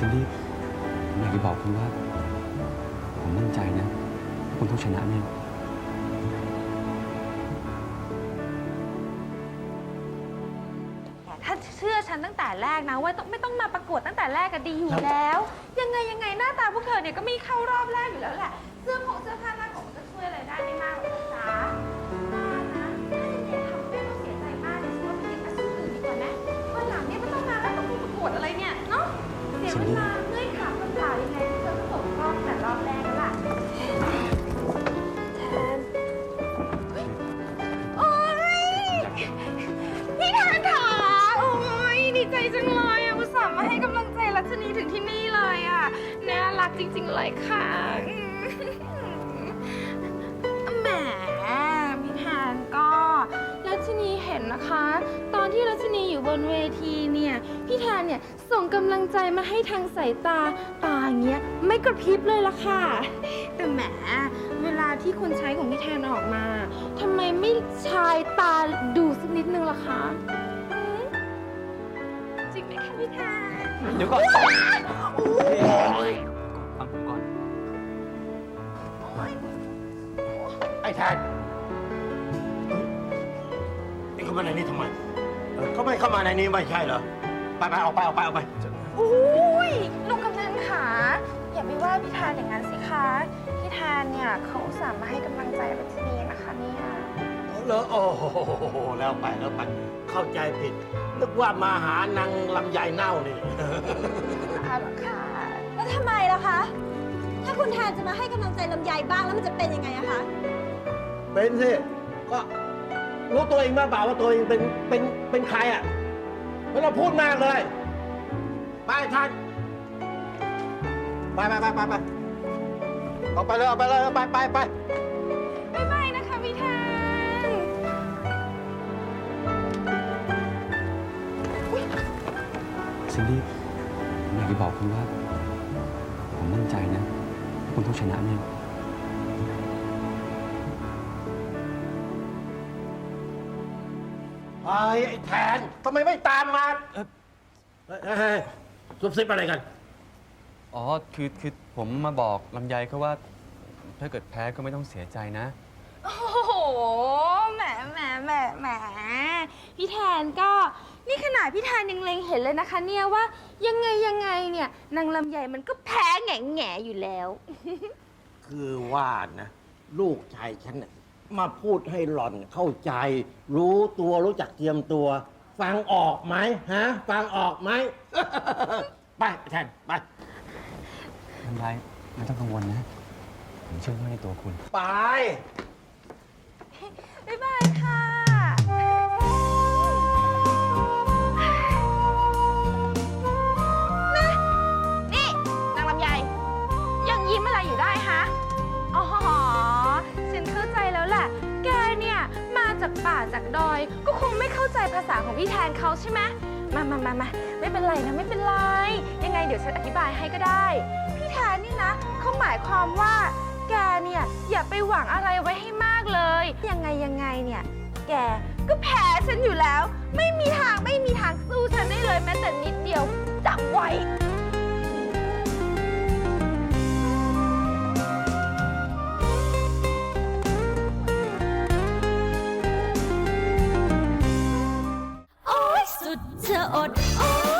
ซินดี้ผมอยากจะบอกคุณว่า ผมมั่นใจนะ คุณต้องชนะแน่ถ้าเชื่อฉันตั้งแต่แรกนะว่าต้องไม่ต้องมาประกวดตั้งแต่แรกก็ดีอยู่แล้ว ยังไงยังไงหน้าตาพวกเธอเนี่ยก็ไม่เข้ารอบแรกอยู่แล้วแหละ เสื้อผงเสื้อผ้าหน้าของมันก็ช่วยอะไรได้ไม่มากหรอก รักจริง ๆ เลยค่ะอืมแหมพี่แทนก็รัชนีเห็นนะคะ ตอนที่รัชนีอยู่บนเวทีเนี่ย พี่แทนเนี่ยส่งกำลังใจมาให้ทางสายตาตาอย่างเงี้ยไม่กระพริบเลยละค่ะ แต่แหมเวลาที่คนใช้ของพี่แทนออกมาทำไมไม่ชายตาดูสักนิดนึงล่ะคะอืมจริงไหมคะพี่แทน เดี๋ยวก่อนฟังผ อ้แทนเอ็งเข้ามาในนี้ทำไมเออเขาไม่เข้ามาในนี้ไม่ใช่เหรอ ไปไปออกไปออกไปออกไป อุ้ยลุงกำนันขาอย่าไปว่าพี่แทนอย่างนั้นสิคะ พี่แทนเนี่ยเขาอุตส่าห์มาให้กำลังใจรัชนีนะคะเนี่ยเหรอโอ้โหแล้วไปแล้วไปเข้าใจผิด นึกว่ามาหานางลำไยเน่านี่ค่ะค่ะ แล้วทำไมล่ะคะ ถ้าคุณแทนจะมาให้กำลังใจลำไยบ้างแล้วมันจะเป็นยังไงอะคะ เป็นสิ ก็รู้ตัวเองบ้างเปล่าว่าตัวเองเป็นเป็นเป็นใครอะไม่ต้องพูดมากเลย ไปท่านไปไปไปไปไปออกไปเลยออกไปเลยไปไปไปบ๊ายบายนะคะพี่แทนซินดี้ผมอยากจะบอกคุณว่า ผมมั่นใจนะ คุณต้องชนะแน่ ไอ้ไอ้แทนทำไมไม่ตามมาเอ่อเฮ้ยเฮ้ยเฮ้ยซุบซิบอะไรกัน อ๋อ คือคือผมมาบอกลำไยเขาว่า ถ้าเกิดแพ้ก็ไม่ต้องเสียใจนะ โอ้โห แหมแหมแหมแหมพี่แทนก็นี่ขนาดพี่แทนยังเล็งเห็นเลยนะคะ เนี่ยว่ายังไงยังไงเนี่ยนางลำใหญ่มันก็แพ้แง่แง่อยู่แล้ว คือว่านะ ลูกชายฉันน่ะ มาพูดให้หล่อนเข้าใจ รู้ตัวรู้จักเตรียมตัว ฟังออกไหมฮะ ฟังออกไหม ไปแทนไปลำไยไม่ต้องกังวลนะ ผมเชื่อมั่นในตัวคุณ ไป จากป่าจากดอย ก็คงไม่เข้าใจภาษาของพี่แทนเขาใช่ไหมมามามามาไม่เป็นไรนะไม่เป็นไร ยังไงเดี๋ยวฉันอธิบายให้ก็ได้ พี่แทนนี่นะเขาหมายความว่า แกเนี่ยอย่าไปหวังอะไรไว้ให้มากเลย ยังไงยังไงเนี่ยแกก็แพ้ฉันอยู่แล้ว ไม่มีทางไม่มีทางสู้ฉันได้เลยแม้แต่นิดเดียว สุดจะอดโอ้